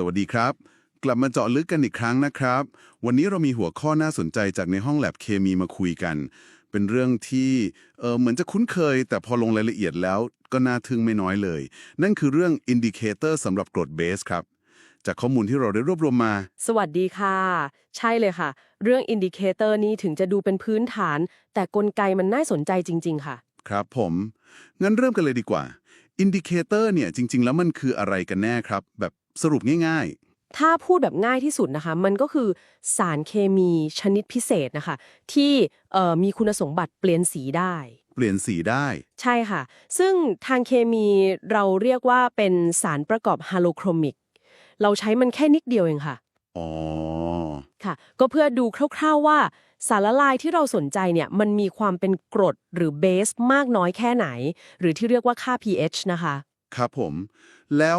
สวัสดีครับ กลับมาเจาะลึกกันอีกครั้งนะครับ วันนี้เรามีหัวข้อน่าสนใจจากในห้องแลบเคมีมาคุยกัน เป็นเรื่องที่เออเหมือนจะคุ้นเคย แต่พอลงรายละเอียดแล้วก็น่าทึ่งไม่น้อยเลย นั่นคือเรื่องอินดิเคเตอร์สำหรับกรดเบสครับจากข้อมูลที่เราได้รวบรวมมา สวัสดีค่ะ ใช่เลยค่ะ เรื่องอินดิเคเตอร์นี้ถึงจะดูเป็นพื้นฐาน แต่กลไกมันน่าสนใจจริง ๆ ค่ะ ครับผม งั้นเริ่มกันเลยดีกว่า อินดิเคเตอร์เนี่ยจริง ๆ แล้วมันคืออะไรกันแน่ครับ แบบ สรุปง่ายถ้าพูดแบบง่ายที่สุดนะคะ มันก็คือสารเคมีชนิดพิเศษนะคะ ที่เอ่อมีคุณสมบัติเปลี่ยนสีได้ๆเปลี่ยนสีได้ ใช่ค่ะ ซึ่งทางเคมีเราเรียกว่าเป็นสารประกอบฮาโลโครมิก เราใช้มันแค่นิดเดียวเองค่ะ อ๋อ ค่ะ ก็เพื่อดูคร่าวๆว่า สารละลายที่เราสนใจเนี่ย มันมีความเป็นกรดหรือเบสมากน้อยแค่ไหน หรือที่เรียกว่าค่า pH นะคะ ครับผม แล้ว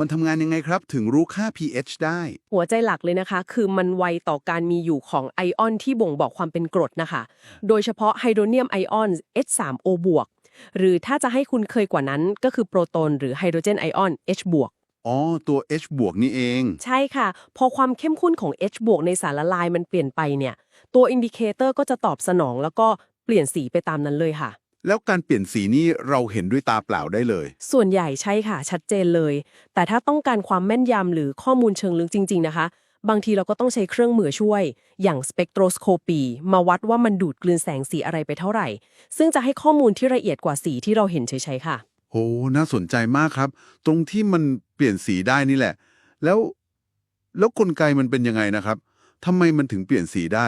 มันทำงานยังไงครับ ถึงรู้ค่า pH ได้ หัวใจหลักเลยนะคะ คือมันไวต่อการมีอยู่ของไอออนที่บ่งบอกความเป็นกรดนะคะ โดยเฉพาะไฮโดรเนียมไอออน H3O บวกหรือถ้าจะให้คุณเคยกว่านั้นก็คือโปรโตนหรือไฮโดรเจนไอออน H บวกอ๋อ ตัว H บวกนี่เอง ใช่ค่ะ พอความเข้มข้นของ H บวกในสารละลายมันเปลี่ยนไปเนี่ย ตัวอินดิเคเตอร์ก็จะตอบสนองแล้วก็เปลี่ยนสีไปตามนั้นเลยค่ะ แล้วการเปลี่ยนสีนี่เราเห็นด้วยตาเปล่าได้เลย ส่วนใหญ่ใช่ค่ะ ชัดเจนเลย แต่ถ้าต้องการความแม่นยำหรือข้อมูลเชิงลึกจริง ๆ นะคะ บางทีเราก็ต้องใช้เครื่องมือช่วย อย่างสเปกโทรสโคปีมาวัดว่ามันดูดกลืนแสงสีอะไรไปเท่าไหร่ ซึ่งจะให้ข้อมูลที่ละเอียดกว่าสีที่เราเห็นเฉยๆค่ะ โห น่าสนใจมากครับ ตรงที่มันเปลี่ยนสีได้นี่แหละ แล้ว แล้วกลไกมันเป็นยังไงนะครับทำไมมันถึงเปลี่ยนสีได้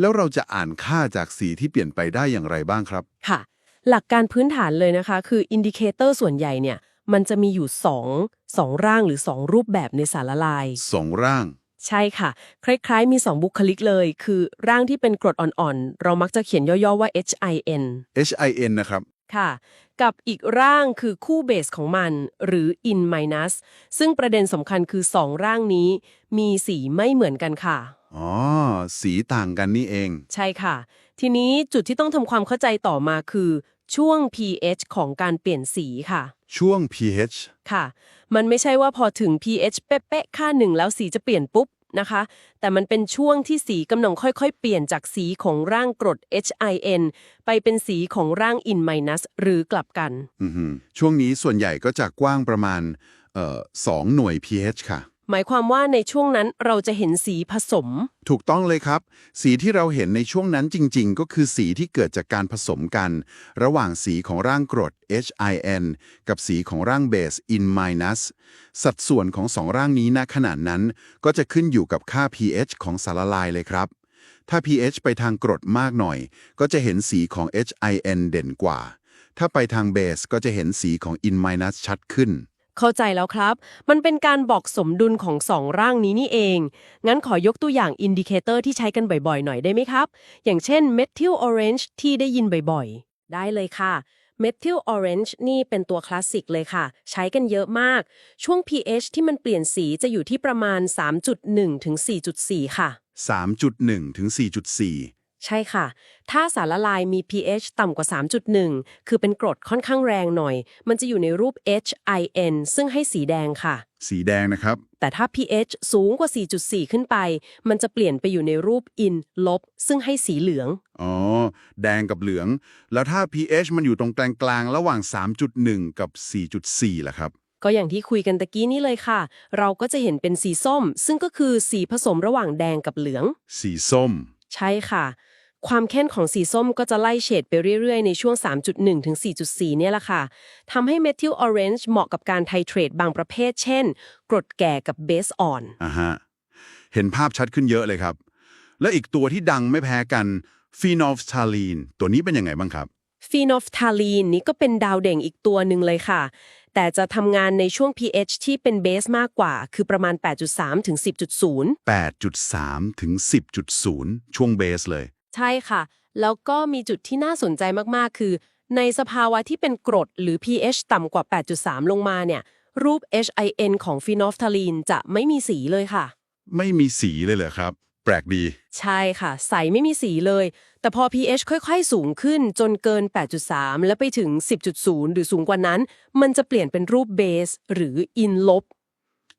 แล้วเราจะอ่านค่าจากสีที่เปลี่ยนไปได้อย่างไรบ้างครับ ค่ะ หลักการพื้นฐานเลยนะคะ คืออินดิเคเตอร์ส่วนใหญ่เนี่ย มันจะมีอยู่2 2ร่างหรือ 2 รูปแบบในสารละลายสองร่าง ใช่ค่ะ คล้ายๆ มี 2 บุคลิกเลย คือร่างที่เป็นกรดอ่อนๆ เรามักจะเขียนย่อๆว่า HIN HIN นะครับค่ะ กับอีกร่างคือคู่เบสของมัน หรือ in minus ซึ่งประเด็นสำคัญคือ 2 ร่างนี้ มีสีไม่เหมือนกันค่ะ อ๋อ สีต่างกันนี่เอง ใช่ค่ะ ทีนี้จุดที่ต้องทำความเข้าใจต่อมาคือ ช่วง pH ของการเปลี่ยนสีค่ะ ช่วง pH ค่ะ มันไม่ใช่ว่าพอถึง pH เป๊ะๆค่าหนึ่งแล้วสีจะเปลี่ยนปุ๊บนะคะ แต่มันเป็นช่วงที่สีกำลังค่อยๆ เปลี่ยนจากสีของร่างกรด HIN ไปเป็นสีของร่าง in minus หรือกลับกันอือหือช่วงนี้ส่วนใหญ่ก็จะกว้างประมาณเอ่อสองหน่วย pH ค่ะ หมายความว่าในช่วงนั้นเราจะเห็นสีผสม ถูกต้องเลยครับ สีที่เราเห็นในช่วงนั้นจริง ๆ ก็คือสีที่เกิดจากการผสมกัน ระหว่างสีของร่างกรด HIN กับสีของร่างเบส in minus สัดส่วนของสองร่างนี้ณขนาดนั้น ก็จะขึ้นอยู่กับค่า pH ของสารละลายเลยครับ ถ้า pH ไปทางกรดมากหน่อย ก็จะเห็นสีของ HIN เด่นกว่า ถ้าไปทางเบสก็จะเห็นสีของ in minus ชัดขึ้น เข้าใจแล้วครับ มันเป็นการบอกสมดุลของสองร่างนี้นี่เอง งั้นขอยกตัวอย่างอินดิเคเตอร์ที่ใช้กันบ่อยๆ หน่อยได้ไหมครับ อย่างเช่น Methyl Orange ที่ได้ยินบ่อยๆ ได้เลยค่ะ Methyl Orange นี่เป็นตัวคลาสสิกเลยค่ะ ใช้กันเยอะมาก ช่วง pH ที่มันเปลี่ยนสีจะอยู่ที่ประมาณ 3.1 ถึง 4.4 ค่ะ 3.1 ถึง 4.4 ใช่ค่ะ ถ้าสารละลายมี pH ต่ำกว่า 3.1 คือเป็นกรดค่อนข้างแรงหน่อย มันจะอยู่ในรูป HIN ซึ่งให้สีแดงค่ะ สีแดงนะครับ แต่ถ้า pH สูงกว่า 4.4 ขึ้นไป มันจะเปลี่ยนไปอยู่ในรูป in ลบ ซึ่งให้สีเหลือง อ๋อ แดงกับเหลือง แล้วถ้า pH มันอยู่ตรงกลางๆ ระหว่าง 3.1 กับ 4.4ล่ะครับก็อย่างที่คุยกันตะกี้นี้เลยค่ะ เราก็จะเห็นเป็นสีส้ม ซึ่งก็คือสีผสมระหว่างแดงกับเหลือง สีส้ม ใช่ค่ะ ความเข้มของสีส้มก็จะไล่เฉดไปเรื่อยๆ ในช่วง 3.1 ถึง 4.4 เนี่ยแหละค่ะทำให้เมทิลออเรนจ์เหมาะกับการไทเทรตบางประเภท เช่น กรดแก่กับเบสอ่อนอ่าฮะเห็นภาพชัดขึ้นเยอะเลยครับ และอีกตัวที่ดังไม่แพ้กันฟีนอลฟทาลีนตัวนี้เป็นยังไงบ้างครับฟีนอฟทาลีนนี่ก็เป็นดาวเด่งอีกตัวหนึ่งเลยค่ะ แต่จะทำงานในช่วง pH ที่เป็นเบสมากกว่า คือประมาณ 8.3 ถึง 10.0 8.3 ถึง 10.0 ช่วงเบสเลย ใช่ค่ะ แล้วก็มีจุดที่น่าสนใจมากๆ คือ ในสภาวะที่เป็นกรดหรือ pH ต่ำกว่า 8.3 ลงมาเนี่ยรูป HIN ของฟีนอฟทาลีนจะไม่มีสีเลยค่ะ ไม่มีสีเลยเหรอครับ แปลกดี ใช่ค่ะ ใสไม่มีสีเลย แต่พอ pH ค่อยๆ สูงขึ้นจนเกิน 8.3 แล้วไปถึง 10.0 หรือสูงกว่านั้น มันจะเปลี่ยนเป็นรูปเบสหรืออินลบ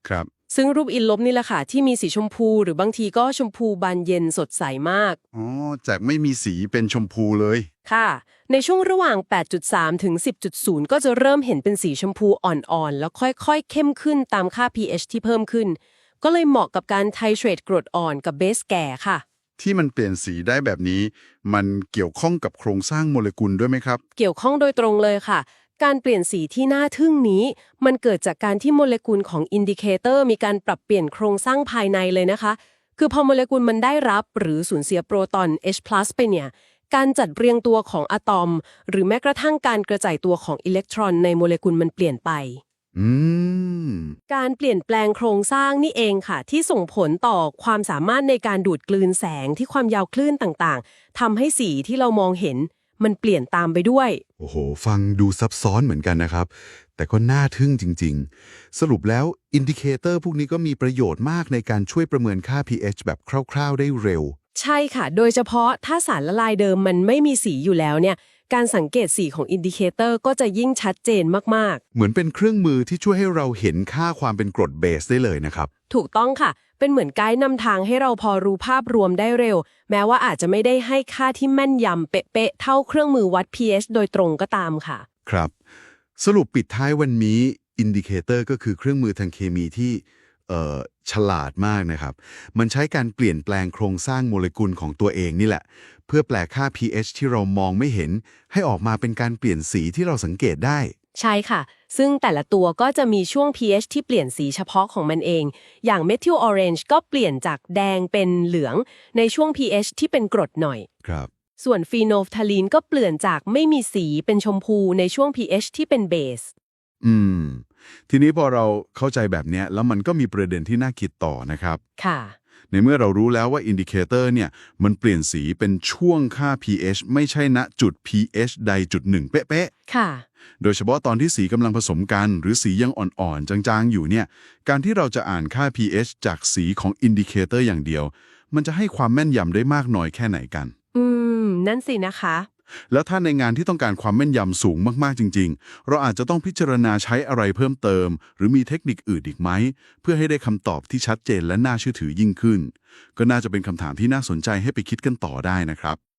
ครับ ซึ่งรูปอินลบนี่แหละค่ะที่มีสีชมพู หรือบางทีก็ชมพูบานเย็นสดใสมาก อ๋อจากไม่มีสีเป็นชมพูเลย ค่ะ ในช่วงระหว่าง 8.3 ถึง 10.0 ก็จะเริ่มเห็นเป็นสีชมพูอ่อนๆ แล้วค่อยๆ เข้มขึ้นตามค่า pH ที่เพิ่มขึ้น ก็เลยเหมาะกับการไทเทรตกรดอ่อนกับเบสแก่ค่ะ ที่มันเปลี่ยนสีได้แบบนี้ มันเกี่ยวข้องกับโครงสร้างโมเลกุลด้วยไหมครับ เกี่ยวข้องโดยตรงเลยค่ะ การเปลี่ยนสีที่น่าทึ่งนี้ มันเกิดจากการที่โมเลกุลของอินดิเคเตอร์มีการปรับเปลี่ยนโครงสร้างภายในเลยนะคะ คือพอโมเลกุลมันได้รับหรือสูญเสียโปรตอน H+ ไปเนี่ยการจัดเรียงตัวของอะตอม หรือแม้กระทั่งการกระจายตัวของอิเล็กตรอนในโมเลกุลมันเปลี่ยนไปอืมการเปลี่ยนแปลงโครงสร้างนี่เองค่ะ ที่ส่งผลต่อความสามารถในการดูดกลืนแสงที่ความยาวคลื่นต่างๆทำให้สีที่เรามองเห็น มันเปลี่ยนตามไปด้วย โอ้โห ฟังดูซับซ้อนเหมือนกันนะครับ แต่ก็น่าทึ่งจริง ๆ สรุปแล้วอินดิเคเตอร์พวกนี้ก็มีประโยชน์มากในการช่วยประเมินค่า pH แบบคร่าว ๆ ได้เร็ว ใช่ค่ะ โดยเฉพาะถ้าสารละลายเดิมมันไม่มีสีอยู่แล้วเนี่ย การสังเกตสีของอินดิเคเตอร์ก็จะยิ่งชัดเจนมากเหมือนเป็นเครื่องมือที่ช่วยให้เราเห็นค่าความเป็นกรดเบสได้เลยนะครับ ๆ ถูกต้องค่ะ เป็นเหมือนไกด์นำทางให้เราพอรู้ภาพรวมได้เร็ว แม้ว่าอาจจะไม่ได้ให้ค่าที่แม่นยำเป๊ะๆเท่าเครื่องมือวัด pH โดยตรงก็ตามค่ะ ครับ สรุปปิดท้ายวันนี้อินดิเคเตอร์ก็คือเครื่องมือทางเคมีที่เอ่อ ฉลาดมากนะครับ มันใช้การเปลี่ยนแปลงโครงสร้างโมเลกุลของตัวเองนี่แหละ เพื่อแปลค่า pH ที่เรามองไม่เห็น ให้ออกมาเป็นการเปลี่ยนสีที่เราสังเกตได้ ใช่ค่ะ ซึ่งแต่ละตัวก็จะมีช่วง pH ที่เปลี่ยนสีเฉพาะของมันเอง อย่าง methyl orange ก็เปลี่ยนจากแดงเป็นเหลือง ในช่วง pH ที่เป็นกรดหน่อย ครับ ส่วนฟีโนฟทาลีนก็เปลี่ยนจากไม่มีสีเป็นชมพูในช่วง pH ที่เป็นเบส อืม ทีนี้พอเราเข้าใจแบบเนี้ยแล้วมันก็มีประเด็นที่น่าคิดต่อนะครับ ค่ะ ในเมื่อเรารู้แล้วว่าอินดิเคเตอร์เนี่ยมันเปลี่ยนสีเป็นช่วงค่า pH ไม่ใช่ณจุด pH ใดจุดหนึ่งเป๊ะค่ะๆโดยเฉพาะตอนที่สีกำลังผสมกัน หรือสียังอ่อนๆ จางๆ อยู่เนี่ย การที่เราจะอ่านค่า pH จากสีของอินดิเคเตอร์อย่างเดียว มันจะให้ความแม่นยำได้มากน้อยแค่ไหนกัน อืม นั่นสินะคะ แล้วถ้าในงานที่ต้องการความแม่นยำสูงมากๆจริง ๆ เราอาจจะต้องพิจารณาใช้อะไรเพิ่มเติม หรือมีเทคนิคอื่นอีกไหม เพื่อให้ได้คำตอบที่ชัดเจนและน่าเชื่อถือยิ่งขึ้น ก็น่าจะเป็นคำถามที่น่าสนใจให้ไปคิดกันต่อได้นะครับ